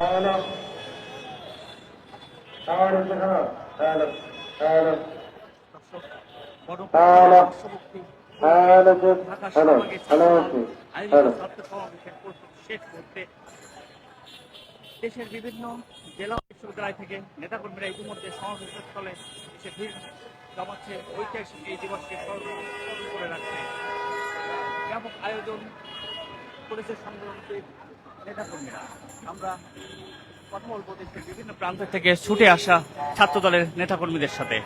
تعالى تعالى الشهادة تعالى تعالى تعالى تعالى Dhaka hello সমাবেশ hello আয়োজিত hello ছাত্র সমাবেশের প্রস্তুতি শেষ করতে দেশের বিভিন্ন জেলা বিশ্ববিদ্যালয় থেকে নেতাকর্মীরা ইতিমধ্যে সমাবেশের স্থলে এসে ভিড় জমাচ্ছে ঐতিহাসিক এই দিবসকে স্মরণ স্মরণ করে রাখতে ব্যাপক আয়োজন করেছে সংগঠনটির বিভিন্ন প্রান্ত থেকে ছুটে আসা ছাত্র দলের নেতাকর্মীদের সাথে।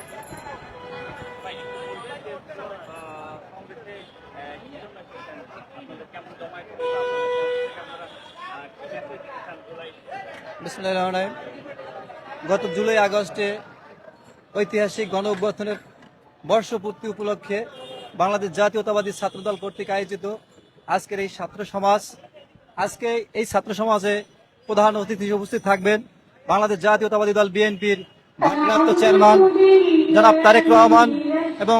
গত জুলাই, আগস্টে ঐতিহাসিক গণ অভ্যর্থনের বর্ষপূর্তি উপলক্ষে বাংলাদেশ জাতীয়তাবাদী ছাত্রদল কর্তৃক আয়োজিত আজকের এই ছাত্র সমাজ আজকে এই ছাত্র সমাজে প্রধান অতিথি উপস্থিত থাকবেন বাংলাদেশ জাতীয়তাবাদী দল বিএনপির ভারপ্রাপ্ত চেয়ারম্যান জনাব তারেক রহমান এবং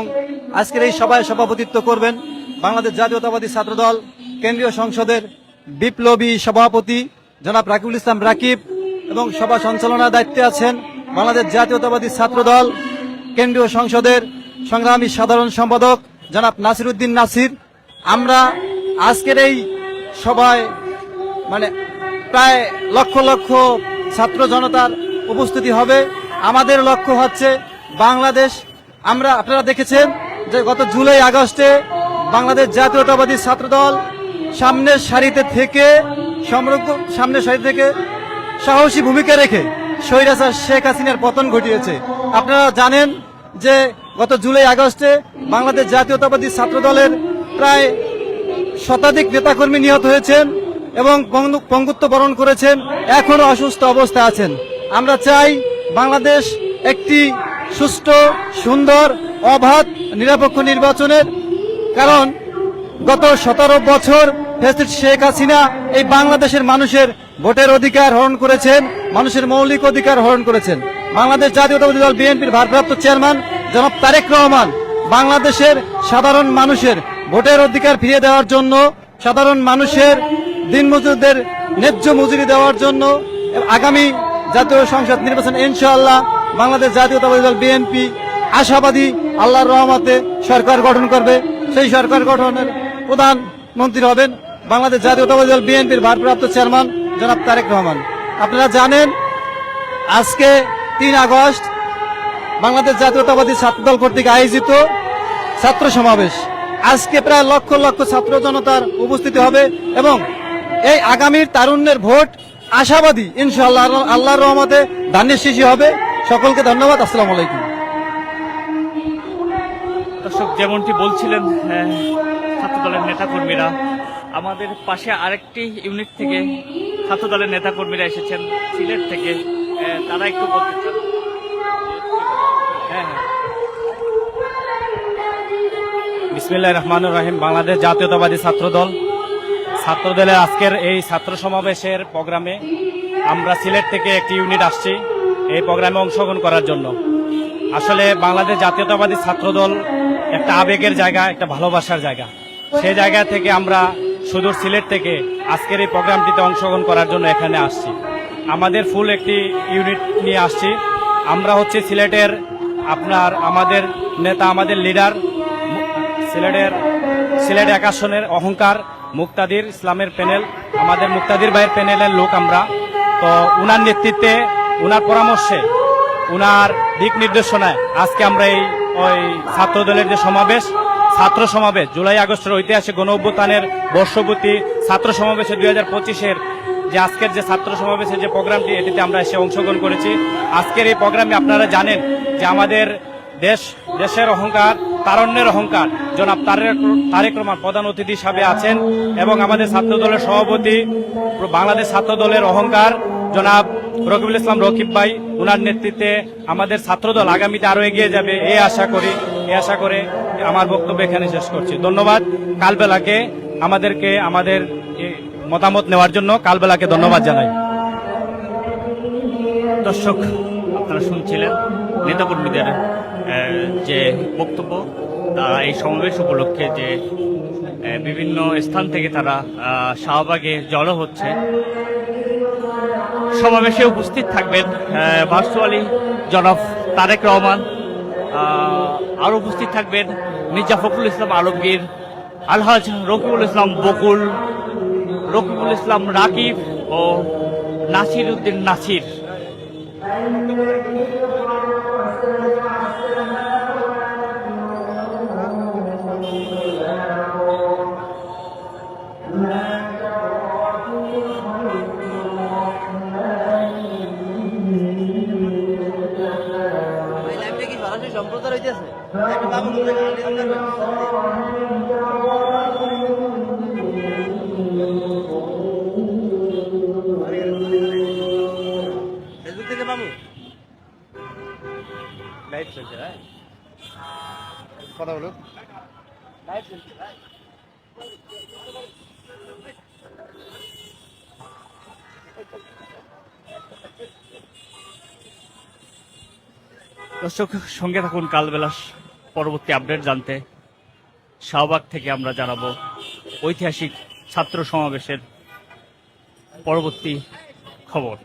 আজকের এই সভায় সভাপতিত্ব করবেন বাংলাদেশ জাতীয়তাবাদী ছাত্রদল কেন্দ্রীয় সংসদের বিপ্লবী সভাপতি জনাব রাকিবুল ইসলাম রাকিব এবং সভা সঞ্চালনার দায়িত্বে আছেন বাংলাদেশ জাতীয়তাবাদী ছাত্রদল কেন্দ্রীয় সংসদের সংগ্রামী সাধারণ সম্পাদক জনাব নাসির উদ্দিন নাসির। আমরা আজকের এই সভায় মানে প্রায় লক্ষ লক্ষ ছাত্র জনতার উপস্থিতি হবে। আমাদের লক্ষ্য হচ্ছে বাংলাদেশ। আমরা, আপনারা দেখেছেন যে গত জুলাই, আগস্টে বাংলাদেশ জাতীয়তাবাদী ছাত্রদল সামনের সারিতে থেকে সমগ্র সামনের সারি থেকে সাহসী ভূমিকা রেখে স্বৈরাচার শেখ হাসিনার পতন ঘটিয়েছে। আপনারা জানেন যে গত জুলাই, আগস্টে বাংলাদেশ জাতীয়তাবাদী ছাত্রদলের প্রায় শতাধিক নেতাকর্মী নিহত হয়েছেন। এবং পঙ্গুত্ব বরণ করেছেন, এখনও অসুস্থ অবস্থায় আছেন। আমরা চাই বাংলাদেশ একটি সুষ্ঠু সুন্দর, অবাধ, নিরপেক্ষ নির্বাচনের, কারণ গত সতেরো বছর ফ্যাসিস্ট শেখ হাসিনা এই বাংলাদেশের মানুষের ভোটের অধিকার হরণ করেছেন, মানুষের মৌলিক অধিকার হরণ করেছেন। বাংলাদেশ জাতীয়তাবাদী দল বিএনপির ভারপ্রাপ্ত চেয়ারম্যান জনাব তারেক রহমান, বাংলাদেশের সাধারণ মানুষের ভোটের অধিকার ফিরিয়ে দেওয়ার জন্য সাধারণ মানুষের দিনমজুরদের ন্যায্য মজুরি দেওয়ার জন্য আগামী জাতীয় সংসদ নির্বাচন, ইনশাআল্লাহ বাংলাদেশ জাতীয়তাবাদী দল, বিএনপি, আশাবাদী আল্লাহর রহমতে সরকার গঠন করবে। সেই সরকার গঠনের প্রধানমন্ত্রী হবেন বাংলাদেশ জাতীয়তাবাদী দল, বিএনপির ভারপ্রাপ্ত চেয়ারম্যান জনাব তারেক রহমান। আপনারা জানেন, আজকে তিন আগস্ট বাংলাদেশ জাতীয়তাবাদী ছাত্রদল কর্তৃক আয়োজিত ছাত্র সমাবেশ। আজকে প্রায় লক্ষ লক্ষ ছাত্র জনতার উপস্থিতি হবে এবং এই আগামীর তারুণ্যের ভোট আশাবাদী। ইনশাআল্লাহ আল্লাহর রহমতে ধানের শিশি হবে। সকলকে ধন্যবাদ। আসসালামু আলাইকুম। দর্শক যেমনটি বলছিলেন আহ, ছাত্র দলের নেতাকর্মীরা আমাদের পাশে আরেকটি ইউনিট থেকে ছাত্র দলের নেতাকর্মীরা এসেছেন সিলেট থেকে তারা একটু বলতে চান। হ্যাঁ হ্যাঁ। বিসমিল্লাহ রহমানুর রহিম বাংলাদেশ জাতীয়তাবাদী ছাত্রদল। ছাত্রদলের আজকের এই ছাত্র সমাবেশের প্রোগ্রামে আমরা সিলেট থেকে একটি ইউনিট আসছি এই প্রোগ্রামে অংশগ্রহণ করার জন্য। আসলে বাংলাদেশ জাতীয়তাবাদী ছাত্রদল একটা আবেগের জায়গা, একটা ভালোবাসার জায়গা। সেই জায়গা থেকে আমরা সুদূর সিলেট থেকে আজকের এই প্রোগ্রামটিতে অংশগ্রহণ করার জন্য এখানে আসছি। আমাদের ফুল একটি ইউনিট নিয়ে আসছি। আমরা হচ্ছে সিলেটের আপনার আমাদের নেতা, আমাদের লিডার, সিলেটের, সিলেট এক আসনের অহংকার মুক্তাদির ইসলামের প্যানেল, আমাদের মুক্তাদির ভাইয়ের প্যানেলের লোক আমরা। তো উনার নেতৃত্বে, উনার পরামর্শে, উনার দিক নির্দেশনায় আজকে আমরা এই ওই ছাত্র দলের যে সমাবেশ, ছাত্র সমাবেশ, জুলাই আগস্টের ঐতিহাসিক গণ অভ্যুত্থানের বর্ষপূর্তি ছাত্র সমাবেশে দুই হাজার পঁচিশের যে আজকের যে ছাত্র সমাবেশের যে প্রোগ্রামটি, এটিতে আমরা এসে অংশগ্রহণ করেছি। আজকের এই প্রোগ্রামে আপনারা জানেন যে আমাদের দেশ, দেশের অহংকার তারণ্যের অহংকার। জনাব তারেক তারেক রহমান প্রধান অতিথি হিসাবে আছেন এবং আমাদের ছাত্র দলের সভাপতি বাংলাদেশ ছাত্র দলের অহংকার জনাব রকিবুল ইসলাম রকিব ভাই ওনার নেতৃত্বে আমাদের ছাত্রদল আগামীতে আরও এগিয়ে যাবে এই আশা করি এ আশা করে আমার বক্তব্য এখানে শেষ করছি। ধন্যবাদ। কালবেলাকে আমাদেরকে আমাদের এ, মতামত নেওয়ার জন্য কালবেলাকে ধন্যবাদ জানাই। দর্শক আপনারা শুনছিলেন নেতাকর্মীদের যে বক্তব্য তারা এই সমাবেশ উপলক্ষে যে বিভিন্ন স্থান থেকে তারা শাহবাগে জড়ো হচ্ছে। সমাবেশে উপস্থিত থাকবেন ভার্চুয়ালি জনাব তারেক রহমান আরও উপস্থিত থাকবেন মির্জা ফখরুল ইসলাম আলমগীর, আলহাজ রকিবুল ইসলাম বকুল, রকিবুল ইসলাম রাকিব ও নাসির উদ্দিন নাসির। হইতেছে ফেসবুক থেকে পাবো লাইভ চলছে কথা ভাই দর্শক, সঙ্গে থাকুন কালবেলাস পরবর্তী আপডেট জানতে। শাহবাগ থেকে আমরা জানাব ঐতিহাসিক ছাত্র সমাবেশের পরবর্তী খবর।